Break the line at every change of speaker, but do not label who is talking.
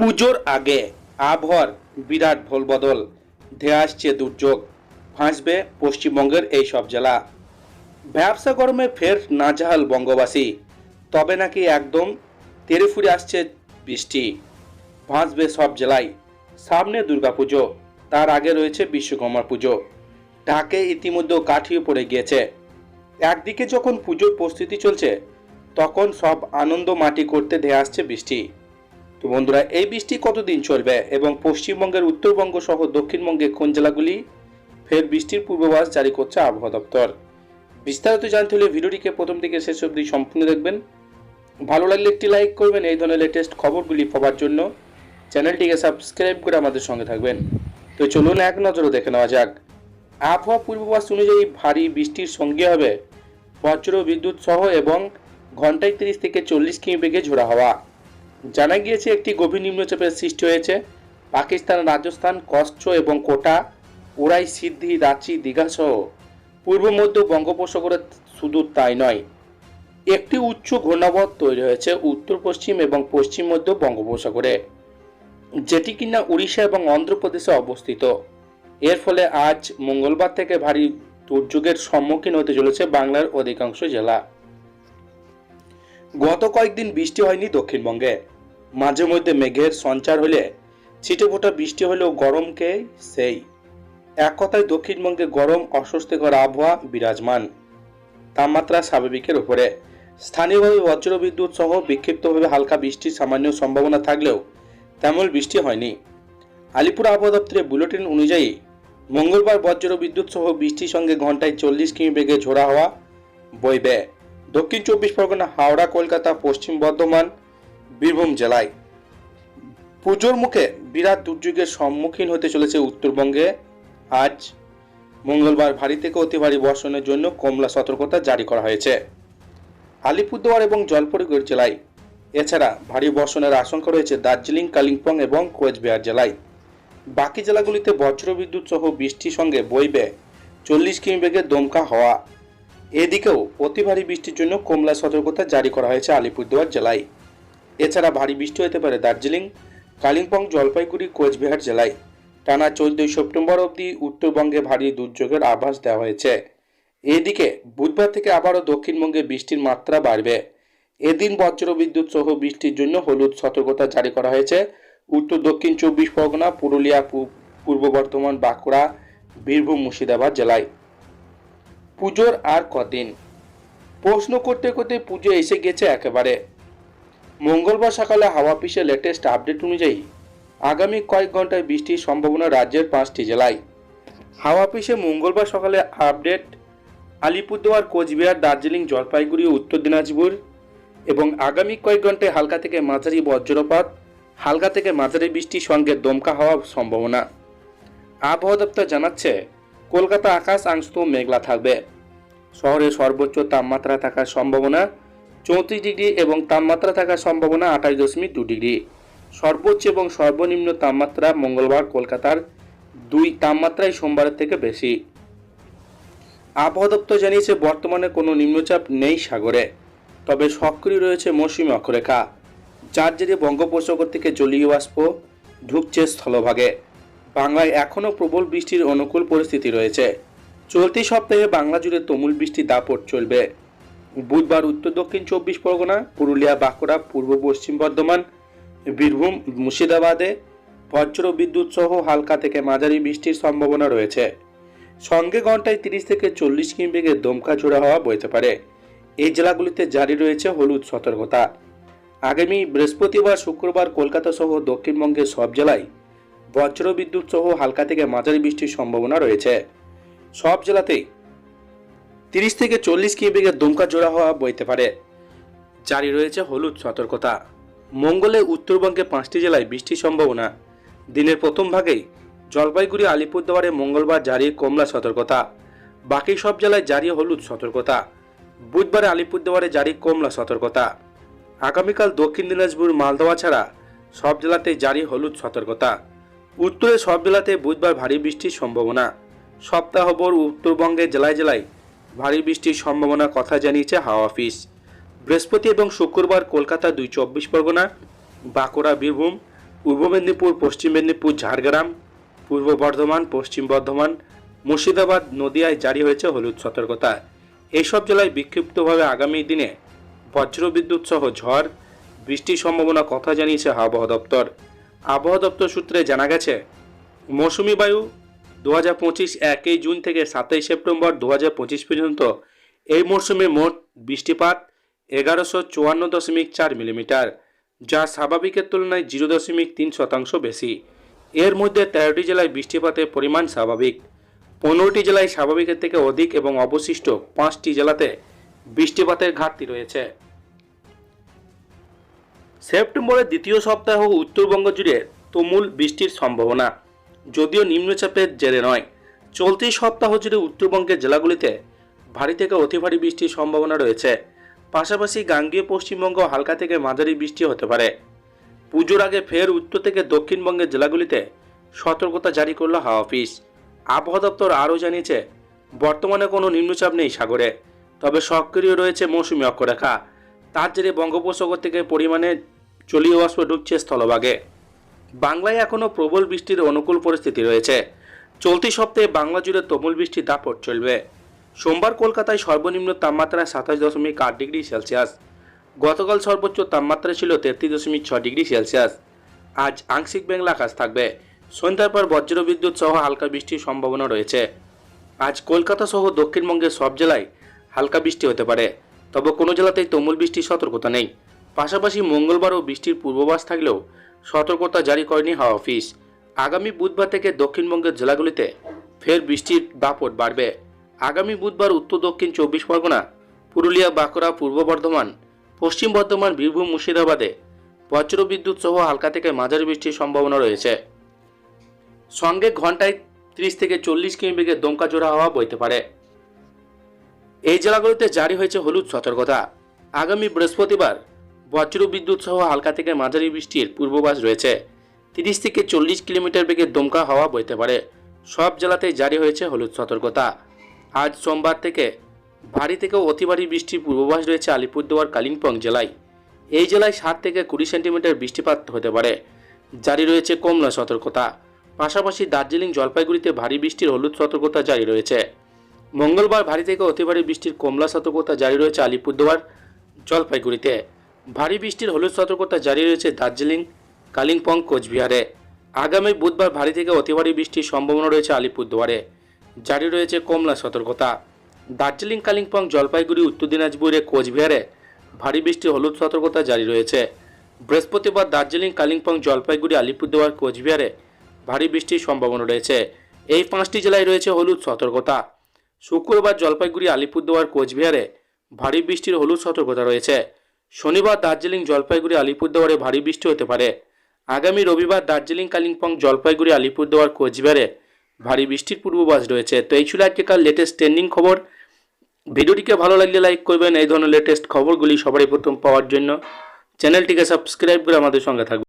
পুজোর আগে আবহাওয়ার বিরাট ভোলবদল ধেয়ে আসছে দুর্যোগ ফাঁসবে পশ্চিমবঙ্গের এই সব জেলা ব্যবসা গরমে ফের নাজাহাল বঙ্গবাসী তবে নাকি একদম তেরে ফুরে আসছে বৃষ্টি ফাঁসবে সব জেলায় সামনে দুর্গাপুজো তার আগে রয়েছে বিশ্বকর্মা পুজো ঢাকে ইতিমধ্যে কাঠিয়ে পড়ে গিয়েছে একদিকে যখন পুজোর প্রস্তুতি চলছে তখন সব আনন্দ মাটি করতে ধেয়ে আসছে বৃষ্টি তো বন্ধুরা এই বৃষ্টি কতদিন চলবে এবং পশ্চিমবঙ্গের উত্তরবঙ্গ সহ দক্ষিণবঙ্গে কোন জেলাগুলি ফের বৃষ্টির পূর্বাভাস জারি করছে আবহাওয়া দপ্তর বিস্তারিত জানতে হলে ভিডিওটিকে প্রথম থেকে শেষ অবধি সম্পূর্ণ দেখবেন ভালো লাগলে একটি লাইক করবেন এই ধরনের লেটেস্ট খবরগুলি পাওয়ার জন্য চ্যানেলটিকে সাবস্ক্রাইব করে আমাদের সঙ্গে থাকবেন তো চলুন এক নজরও দেখে নেওয়া যাক আবহাওয়া পূর্বাভাস অনুযায়ী ভারী বৃষ্টির সঙ্গে হবে বজ্র বিদ্যুৎ সহ এবং ঘন্টায় তিরিশ থেকে চল্লিশ কিমি বেগে ঝোড়া হওয়া জানা গিয়েছে একটি গভীর নিম্নচাপের সৃষ্টি হয়েছে পাকিস্তান রাজস্থান কচ্ছ এবং কোটা ওরাই সিদ্ধি রাঁচি দীঘাসহ পূর্ব মধ্য বঙ্গোপসাগরের শুধু তাই নয় একটি উচ্চ ঘূর্ণাবধ তৈরি হয়েছে উত্তর পশ্চিম এবং পশ্চিম মধ্য বঙ্গোপসাগরে যেটি কিনা উড়িষ্যা এবং অন্ধ্রপ্রদেশে অবস্থিত এর ফলে আজ মঙ্গলবার থেকে ভারী দুর্যোগের সম্মুখীন হতে চলেছে বাংলার অধিকাংশ জেলা গত কয়েকদিন বৃষ্টি হয়নি দক্ষিণবঙ্গে মাঝে মধ্যে মেঘের সঞ্চার হলে ছিটে ফোটা বৃষ্টি হলেও গরমকে সেই এক কথায় দক্ষিণবঙ্গে গরম অস্বস্তিকর আবহাওয়া বিরাজমান তাপমাত্রা স্বাভাবিকের উপরে স্থানীয়ভাবে বজ্রবিদ্যুৎ সহ বিক্ষিপ্তভাবে হালকা বৃষ্টির সামান্য সম্ভাবনা থাকলেও তেমন বৃষ্টি হয়নি আলিপুর আবহাওয়া দপ্তরের বুলেটিন অনুযায়ী মঙ্গলবার বজ্রবিদ্যুৎ সহ বৃষ্টির সঙ্গে ঘন্টায় চল্লিশ কিমি বেগে ঝোড়া হওয়া বইবে দক্ষিণ চব্বিশ পরগনা হাওড়া কলকাতা পশ্চিম বর্ধমান বীরভূম জেলায় পুজোর মুখে বিরাট দুর্যোগের সম্মুখীন হতে চলেছে উত্তরবঙ্গে আজ মঙ্গলবার ভারী থেকে অতি ভারী বর্ষণের জন্য কমলা সতর্কতা জারি করা হয়েছে আলিপুরদুয়ার এবং জলপাইগুড়ি জেলায় এছাড়া ভারী বর্ষণের আশঙ্কা রয়েছে দার্জিলিং কালিম্পং এবং কোচবিহার জেলায় বাকি জেলাগুলিতে বজ্রবিদ্যুৎ সহ বৃষ্টির সঙ্গে বইবে চল্লিশ কিমি বেগে দমকা হওয়া এদিকেও অতি ভারী বৃষ্টির জন্য কমলা সতর্কতা জারি করা হয়েছে আলিপুরদুয়ার জেলায় এছাড়া ভারী বৃষ্টি হতে পারে দার্জিলিং কালিম্পং জলপাইগুড়ি কোচবিহার জেলায় টানা চোদ্দই সেপ্টেম্বর অবধি উত্তরবঙ্গে ভারী দুর্যোগের আভাস দেওয়া হয়েছে এদিকে বুধবার থেকে আবারও দক্ষিণবঙ্গে বৃষ্টির মাত্রা বাড়বে এদিন বজ্রবিদ্যুৎ সহ বৃষ্টির জন্য হলুদ সতর্কতা জারি করা হয়েছে উত্তর দক্ষিণ চব্বিশ পরগনা পুরুলিয়া পূর্ব বর্ধমান বাঁকুড়া বীরভূম মুর্শিদাবাদ জেলায় পুজোর আর কদিন প্রশ্ন করতে করতে পুজো এসে গেছে একেবারে মঙ্গলবার সকালে হাওয়া অফিসের লেটেস্ট আপডেট অনুযায়ী আগামী কয়েক ঘন্টায় বৃষ্টির সম্ভাবনা রাজ্যের পাঁচটি জেলায় হাওয়া অফিসে মঙ্গলবার সকালে আপডেট আলিপুরদুয়ার কোচবিহার দার্জিলিং জলপাইগুড়ি ও উত্তর দিনাজপুর এবং আগামী কয়েক ঘন্টায় হালকা থেকে মাঝারি বজ্রপাত হালকা থেকে মাঝারি বৃষ্টির সঙ্গে দমকা হওয়ার সম্ভাবনা আবহাওয়া দপ্তর জানাচ্ছে কলকাতা আকাশ আংশত মেঘলা থাকবে শহরে সর্বোচ্চ তাপমাত্রা থাকার সম্ভাবনা চৌত্রিশ ডিগ্রি এবং তাপমাত্রা থাকার সম্ভাবনা আঠাশ দশমিক দু ডিগ্রি সর্বোচ্চ এবং সর্বনিম্ন তাপমাত্রা মঙ্গলবার কলকাতার দুই তাপমাত্রায় সোমবারের থেকে বেশি আবহাওয়া দপ্তর জানিয়েছে বর্তমানে কোনো নিম্নচাপ নেই সাগরে তবে সক্রিয় রয়েছে মৌসুমী অক্ষরেখা যার জেরে বঙ্গোপসাগর থেকে জলীয় বাষ্প ঢুকছে স্থলভাগে বাংলায় এখনও প্রবল বৃষ্টির অনুকূল পরিস্থিতি রয়েছে চলতি সপ্তাহে বাংলা জুড়ে তুমুল বৃষ্টি দাপট চলবে বুধবার উত্তর দক্ষিণ চব্বিশ পরগনা পুরুলিয়া বাঁকুড়া পূর্ব পশ্চিম বর্ধমান বীরভূম মুর্শিদাবাদে বজ্র বিদ্যুৎ সহ হালকা থেকে মাঝারি বৃষ্টির সম্ভাবনা রয়েছে সঙ্গে ঘন্টায় তিরিশ থেকে চল্লিশ কিমি বেগে দমকা ঝোড়া হওয়া বইতে পারে এই জেলাগুলিতে জারি রয়েছে হলুদ সতর্কতা আগামী বৃহস্পতিবার শুক্রবার কলকাতা সহ দক্ষিণবঙ্গের সব জেলায় বজ্র বিদ্যুৎ সহ হালকা থেকে মাঝারি বৃষ্টির সম্ভাবনা রয়েছে সব জেলাতেই তিরিশ থেকে চল্লিশ কিউবিকের দমকা জোড়া হওয়া বইতে পারে জারি রয়েছে হলুদ সতর্কতা মঙ্গলে উত্তরবঙ্গে পাঁচটি জেলায় বৃষ্টির সম্ভাবনা দিনের প্রথম ভাগেই জলপাইগুড়ি আলিপুরদুয়ারে মঙ্গলবার জারি কমলা সতর্কতা বাকি সব জেলায় জারি হলুদ সতর্কতা বুধবারে আলিপুরদুয়ারে জারি কমলা সতর্কতা আগামীকাল দক্ষিণ দিনাজপুর মালদহ ছাড়া সব জেলাতে জারি হলুদ সতর্কতা উত্তরে সব জেলাতে বুধবার ভারী বৃষ্টির সম্ভাবনা সপ্তাহভর উত্তরবঙ্গে জেলায় জেলায় ভারী বৃষ্টির সম্ভাবনার কথা জানিয়েছে হাওয়া অফিস বৃহস্পতি এবং শুক্রবার কলকাতা দুই চব্বিশ পরগনা বাঁকুড়া বীরভূম পূর্ব মেদিনীপুর পশ্চিম মেদিনীপুর ঝাড়গ্রাম পূর্ব বর্ধমান পশ্চিম বর্ধমান মুর্শিদাবাদ নদিয়ায় জারি হয়েছে হলুদ সতর্কতা এইসব জেলায় বিক্ষিপ্তভাবে আগামী দিনে বজ্রবিদ্যুৎ সহ ঝড় বৃষ্টির সম্ভাবনা কথা জানিয়েছে আবহাওয়া দপ্তর আবহাওয়া দপ্তর সূত্রে জানা গেছে মৌসুমি বায়ু দু হাজার পঁচিশ একই জুন থেকে সাতাই সেপ্টেম্বর দু হাজার পঁচিশ পর্যন্ত এই মরশুমে মোট বৃষ্টিপাত এগারোশো চুয়ান্ন দশমিক চার মিলিমিটার যা স্বাভাবিকের তুলনায় জিরো দশমিক তিন শতাংশ বেশি এর মধ্যে তেরোটি জেলায় বৃষ্টিপাতের পরিমাণ স্বাভাবিক পনেরোটি জেলায় স্বাভাবিকের থেকে অধিক এবং অবশিষ্ট পাঁচটি জেলাতে বৃষ্টিপাতের ঘাটতি রয়েছে সেপ্টেম্বরের দ্বিতীয় সপ্তাহ উত্তরবঙ্গ জুড়ে তুমুল বৃষ্টির সম্ভাবনা যদিও নিম্নচাপের জেরে নয় চলতি সপ্তাহ জুড়ে উত্তরবঙ্গের জেলাগুলিতে ভারী থেকে অতি ভারী বৃষ্টির সম্ভাবনা রয়েছে পাশাপাশি গাঙ্গীয় পশ্চিমবঙ্গ হালকা থেকে মাঝারি বৃষ্টি হতে পারে পুজোর আগে ফের উত্তর থেকে দক্ষিণবঙ্গের জেলাগুলিতে সতর্কতা জারি করল হাওয়া অফিস আবহাওয়া দপ্তর আরও জানিয়েছে বর্তমানে কোনো নিম্নচাপ নেই সাগরে তবে সক্রিয় রয়েছে মৌসুমি অক্ষরেখা তার জেরে বঙ্গোপসাগর থেকে পরিমাণে চলিয়ে বাষ্প ঢুকছে স্থলভাগে বাংলায় এখনও প্রবল বৃষ্টির অনুকূল পরিস্থিতি রয়েছে চলতি সপ্তাহে বাংলা জুড়ে তুমুল বৃষ্টি দাপট চলবে সোমবার কলকাতায় সর্বনিম্ন তাপমাত্রা সাতাশ দশমিক আট ডিগ্রি সেলসিয়াস গতকাল সর্বোচ্চ তাপমাত্রা ছিল তেত্রিশ দশমিক ছয় ডিগ্রি সেলসিয়াস আজ আংশিক বেঙ্গলা আকাশ থাকবে সন্ধ্যার পর বজ্রবিদ্যুৎ সহ হালকা বৃষ্টির সম্ভাবনা রয়েছে আজ কলকাতা সহ দক্ষিণবঙ্গের সব জেলায় হালকা বৃষ্টি হতে পারে তবে কোনো জেলাতেই তুমুল বৃষ্টির সতর্কতা নেই পাশাপাশি মঙ্গলবারও বৃষ্টির পূর্বাভাস থাকলেও সতর্কতা জারি করেনি হাওয়া অফিস আগামী বুধবার থেকে দক্ষিণবঙ্গের জেলাগুলিতে ফের বৃষ্টির দাপট বাড়বে আগামী বুধবার উত্তর দক্ষিণ চব্বিশ পরগনা পুরুলিয়া বাঁকুড়া পূর্ব বর্ধমান পশ্চিম বর্ধমান বীরভূম মুর্শিদাবাদে বজ্রবিদ্যুৎ সহ হালকা থেকে মাঝারি বৃষ্টির সম্ভাবনা রয়েছে সঙ্গে ঘন্টায় ত্রিশ থেকে চল্লিশ কিমি বেগে দমকা জোড়া হওয়া বইতে পারে এই জেলাগুলিতে জারি হয়েছে হলুদ সতর্কতা আগামী বৃহস্পতিবার বজ্র বিদ্যুৎ সহ হালকা থেকে মাঝারি বৃষ্টির পূর্বাভাস রয়েছে তিরিশ থেকে চল্লিশ কিলোমিটার বেগে দমকা হাওয়া বইতে পারে সব জেলাতেই জারি হয়েছে হলুদ সতর্কতা আজ সোমবার থেকে ভারী থেকে অতি ভারী বৃষ্টির পূর্বাভাস রয়েছে আলিপুরদুয়ার কালিম্পং জেলায় এই জেলায় সাত থেকে কুড়ি সেন্টিমিটার বৃষ্টিপাত হতে পারে জারি রয়েছে কমলা সতর্কতা পাশাপাশি দার্জিলিং জলপাইগুড়িতে ভারী বৃষ্টির হলুদ সতর্কতা জারি রয়েছে মঙ্গলবার ভারী থেকে অতি ভারী বৃষ্টির কমলা সতর্কতা জারি রয়েছে আলিপুরদুয়ার জলপাইগুড়িতে ভারী বৃষ্টির হলুদ সতর্কতা জারি রয়েছে দার্জিলিং কালিম্পং কোচবিহারে আগামী বুধবার ভারী থেকে অতি ভারী বৃষ্টির সম্ভাবনা রয়েছে আলিপুরদুয়ারে জারি রয়েছে কমলা সতর্কতা দার্জিলিং কালিম্পং জলপাইগুড়ি উত্তর দিনাজপুরে কোচবিহারে ভারী বৃষ্টির হলুদ সতর্কতা জারি রয়েছে বৃহস্পতিবার দার্জিলিং কালিম্পং জলপাইগুড়ি আলিপুরদুয়ার কোচবিহারে ভারী বৃষ্টির সম্ভাবনা রয়েছে এই পাঁচটি জেলায় রয়েছে হলুদ সতর্কতা শুক্রবার জলপাইগুড়ি আলিপুরদুয়ার কোচবিহারে ভারী বৃষ্টির হলুদ সতর্কতা রয়েছে শনিবার দার্জিলিং জলপাইগুড়ি আলিপুরদুয়ারে ভারী বৃষ্টি হতে পারে আগামী রবিবার দার্জিলিং কালিম্পং জলপাইগুড়ি আলিপুরদুয়ার কোচবিহারে ভারী বৃষ্টির পূর্বাভাস রয়েছে তো এই ছিল আজকেকার লেটেস্ট ট্রেন্ডিং খবর ভিডিওটিকে ভালো লাগলে লাইক করবেন এই ধরনের লেটেস্ট খবরগুলি সবারই প্রথম পাওয়ার জন্য চ্যানেলটিকে সাবস্ক্রাইব করে আমাদের সঙ্গে থাকবে